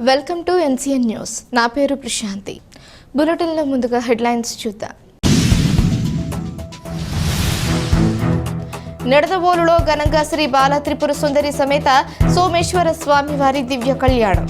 Welcome to NCN news. నా పేరు ప్రశాంతి. బులెటిన్లో ముందుగా హెడ్లైన్స్ చూద్దాం. నిడదవోలులో ఘనంగా శ్రీ బాల త్రిపుర సుందరి సమేత సోమేశ్వర స్వామి వారి దివ్య కళ్యాణం.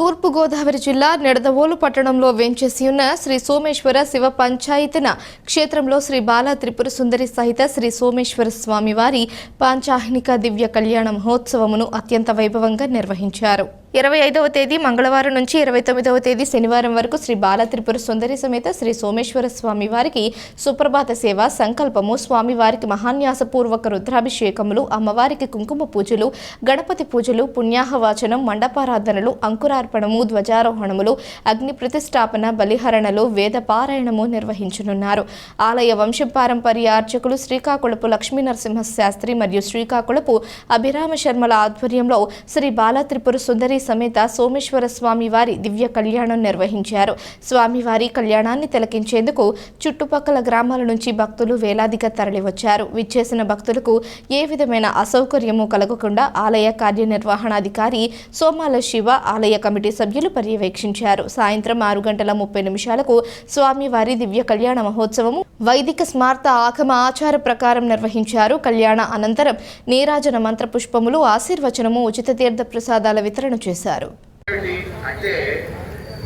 తూర్పుగోదావరి జిల్లా నిడదవోలు పట్టణంలో వేంచేసి ఉన్న శ్రీ సోమేశ్వర శివ పంచాయతన క్షేత్రంలో శ్రీ బాల త్రిపుర సుందరి సహిత శ్రీ సోమేశ్వర స్వామి వారి పాంచాహినిక దివ్య కళ్యాణ మహోత్సవమును అత్యంత వైభవంగా నిర్వహించారు. ఇరవై ఐదవ తేదీ మంగళవారం నుంచి ఇరవై తొమ్మిదవ తేదీ శనివారం వరకు శ్రీ బాల త్రిపుర సుందరి సమేత శ్రీ సోమేశ్వర స్వామి వారికి సుప్రభాత సేవ సంకల్పము స్వామి వారికి మహాన్యాసపూర్వక రుద్రాభిషేకములు అమ్మవారికి కుంకుమ పూజలు గణపతి పూజలు పుణ్యాహవాచనం మండపారాధనలు అంకురార్పణము ధ్వజారోహణములు అగ్ని ప్రతిష్టాపన బలిహరణలు వేద పారాయణము నిర్వహించనున్నారు. ఆలయ వంశపారంపర్య అర్చకులు శ్రీకాకుళపు లక్ష్మీ నరసింహ శాస్త్రి మరియు శ్రీకాకుళపు అభిరామ శర్మల ఆధ్వర్యంలో శ్రీ బాల త్రిపుర సుందరి సమేత సోమేశ్వర స్వామివారి దివ్య కళ్యాణం నిర్వహించారు. స్వామివారి కళ్యాణాన్ని తిలకించేందుకు చుట్టుపక్కల గ్రామాల నుంచి భక్తులు వేలాదిగా తరలివచ్చారు. విచ్చేసిన భక్తులకు ఏ విధమైన అసౌకర్యము కలగకుండా ఆలయ కార్యనిర్వహణాధికారి సోమాల శివ ఆలయ కమిటీ సభ్యులు పర్యవేక్షించారు. సాయంత్రం ఆరు గంటల ముప్పై నిమిషాలకు స్వామివారి దివ్య కళ్యాణ మహోత్సవము వైదిక స్మార్త ఆగమ ఆచార ప్రకారం నిర్వహించారు. కళ్యాణ అనంతరం నీరాజన మంత్ర పుష్పములు ఆశీర్వచనము ఉచిత తీర్థ ప్రసాదాల వితరణ చేశారు ఏంటి అంటే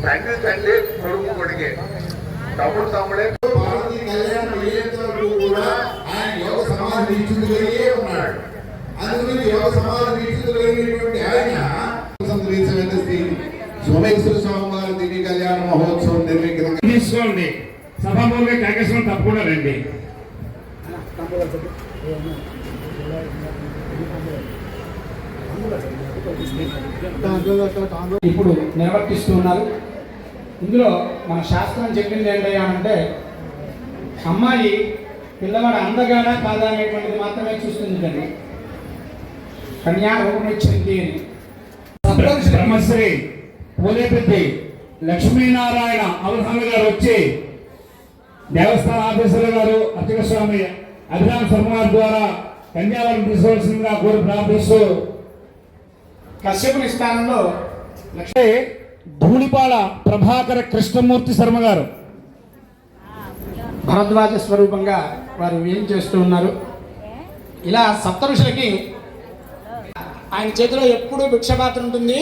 తండ్రి తండ్రి కొడుకు కొడుకే తమ్ముడు తమ్ముడే పార్వతీ కళ్యాణం అయ్యేంత వరకు కూడా ఆయన యోగ సమాధి దీక్షితులే ఉన్నాడు అందుకని యోగ సమాధి దీక్షితులైనటువంటి ఆయన సంతరించమైన శ్రీ సోమేశ్వర స్వామి వారి దివ్య కళ్యాణ మహోత్సవం నిర్విఘ్నంగా తీసుకోండి సభాపూర్వక కార్యక్రమం తప్పకుండా రండి ఇప్పుడు నిర్వర్తిస్తూ ఉన్నారు. ఇందులో మన శాస్త్రం చెప్పింది ఏంటంటే అమ్మాయి పిల్లవాడు అందగానా కాదా అనేటువంటిది మాత్రమే చూస్తుంది తల్లి కన్యా రూపమిచ్చింది అని. బ్రహ్మశ్రీ పూలేపెట్టి లక్ష్మీనారాయణ అవధాన గారు వచ్చి దేవస్థాన ఆఫీసర్ గారు అర్చక స్వామి అభిరామ్ శర్మ ద్వారా కన్యావరం తీసుకోవాల్సిందిగా కోరి ప్రార్థిస్తూ కశ్యపుని స్థానంలో అంటే ధూళిపాల ప్రభాకర కృష్ణమూర్తి శర్మ గారు. భరద్వాజ స్వరూపంగా వారు ఏం చేస్తూ ఉన్నారు? ఇలా సప్త ఋషులకి ఆయన చేతిలో ఎప్పుడూ భిక్షపాత్ర ఉంటుంది?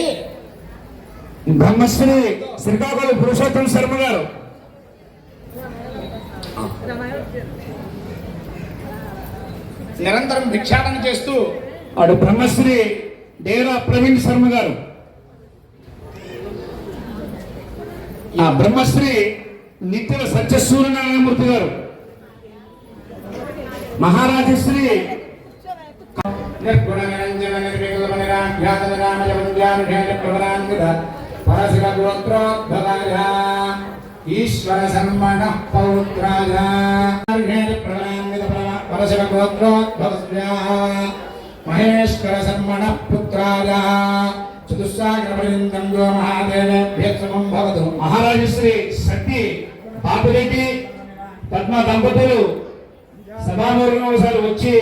బ్రహ్మశ్రీ శ్రీకాకుళం పురుషోత్తం శర్మ గారు. నిరంతరం భిక్షాటన చేస్తూ అటు బ్రహ్మశ్రీ డేరా ప్రవీణ్ శర్మ గారు. ఆ బ్రహ్మశ్రీ నిత్యల సత్యసూర్యనారాయణమూర్తి గారు. మహారాజశ్రీ ఈశ్వర సన్మణ పౌత్రాయ పరశివ గోత్రోద్భవ మహేశ్వర సన్మణ పుత్రాయ చతుస్సాగరపర్యంతం గో మహాదేవేభ్య సమం భవతు మహారాజశ్రీ సత్తి పాపిరెడ్డి పద్మ దంపతులు సభామూలంగా ఒకసారి వచ్చి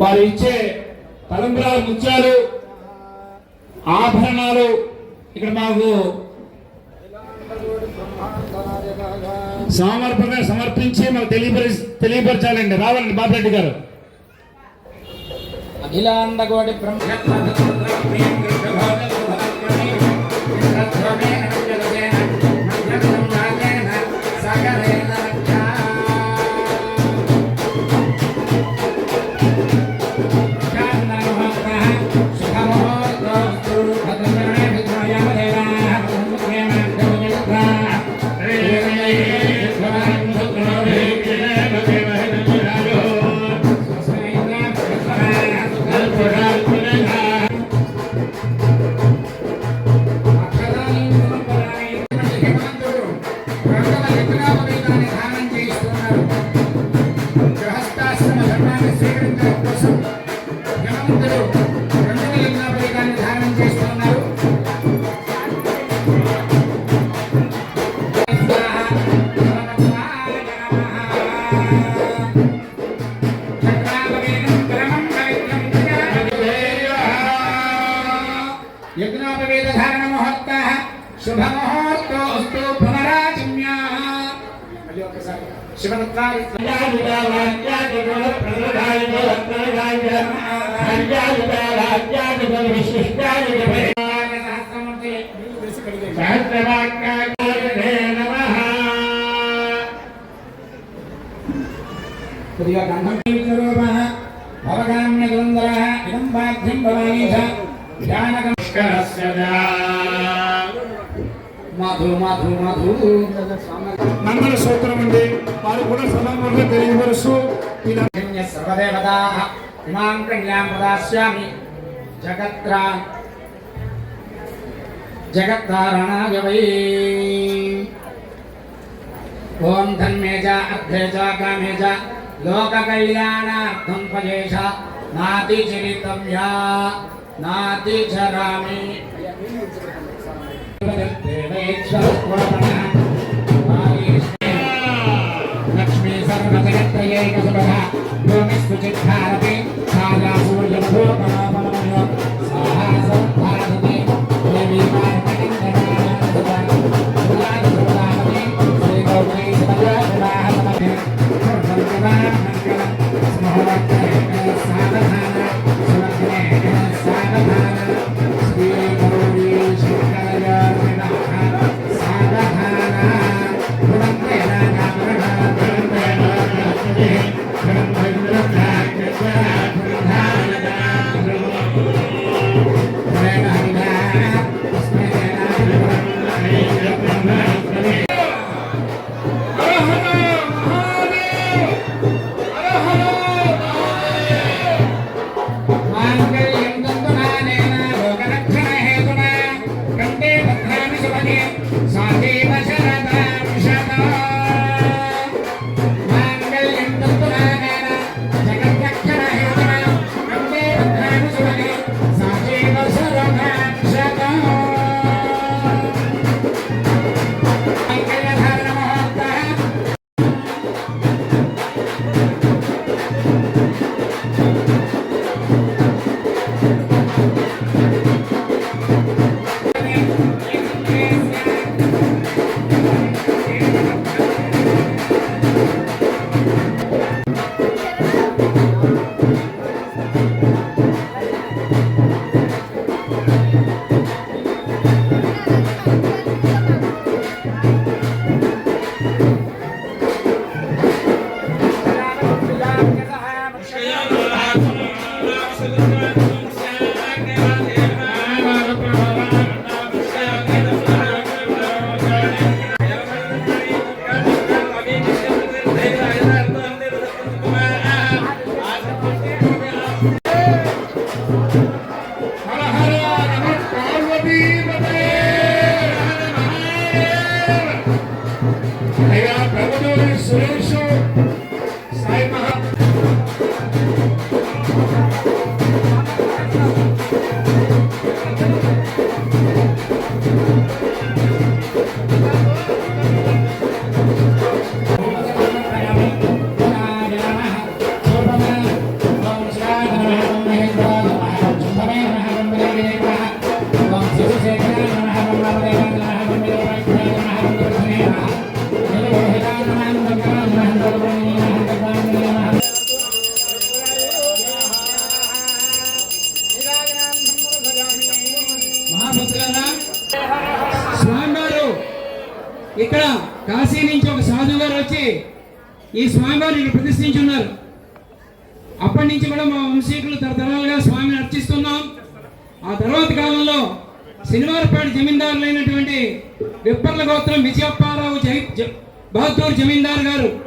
వారు ఇచ్చే తలంబ్రాల ముత్యాలు ఆభరణాలు ఇక్కడ మాకు సమర్పణ సమర్పించి మాకు తెలియపరి తెలియపరచాలండి. రావాలండి బాపిరెడ్డి గారు. అఖిలాండకోటి బ్రహ్మ ఒకసారి శివనత్వారి సహస్రమూర్తి కొద్దిగా గంధం రూపः భవగామ్యగుందరः ఇదం బాధ్యం భవానీ ధ్యానకస్కరస్య మంగళ సూత్రం ఉంది. వారు కూడా సమానంగా తెలియవరుస్తూ సర్వదేవతాః ఇమాం కన్యాం ప్రదాస్యామి జగత్రా జగద్ధారణాయ వై. ఓం ధన్మే చ అర్థే చ కామే చ లోకకళ్యాణార్థం పయేష నాతి చరితవ్యా నాతి చరామి. లక్ష్మీ సర్వజగత్రయేకసుభః భూమిస్తు చిద్ధారతి ఛాయా సాహా దేవీ ఈ స్వామివారు ఇక్కడ ప్రతిష్ఠించున్నారు. అప్పటి నుంచి కూడా మా వంశీకులు తరతరాలుగా స్వామిని అర్చిస్తున్నాం. ఆ తర్వాత కాలంలో శనివారపేట జమీందారులైనటువంటి విప్పర్ల గోత్రం విజయప్పారావు జై- జ- బహదూర్ జమీందార్ గారు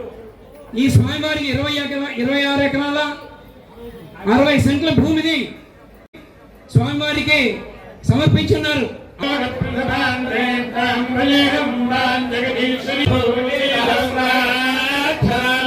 ఈ స్వామివారికి ఇరవై ఎకరా ఇరవై ఆరు ఎకరాల అరవై సెంట్ల భూమిని స్వామివారికి సమర్పించున్నారు. జగదీశ్వరి Amen.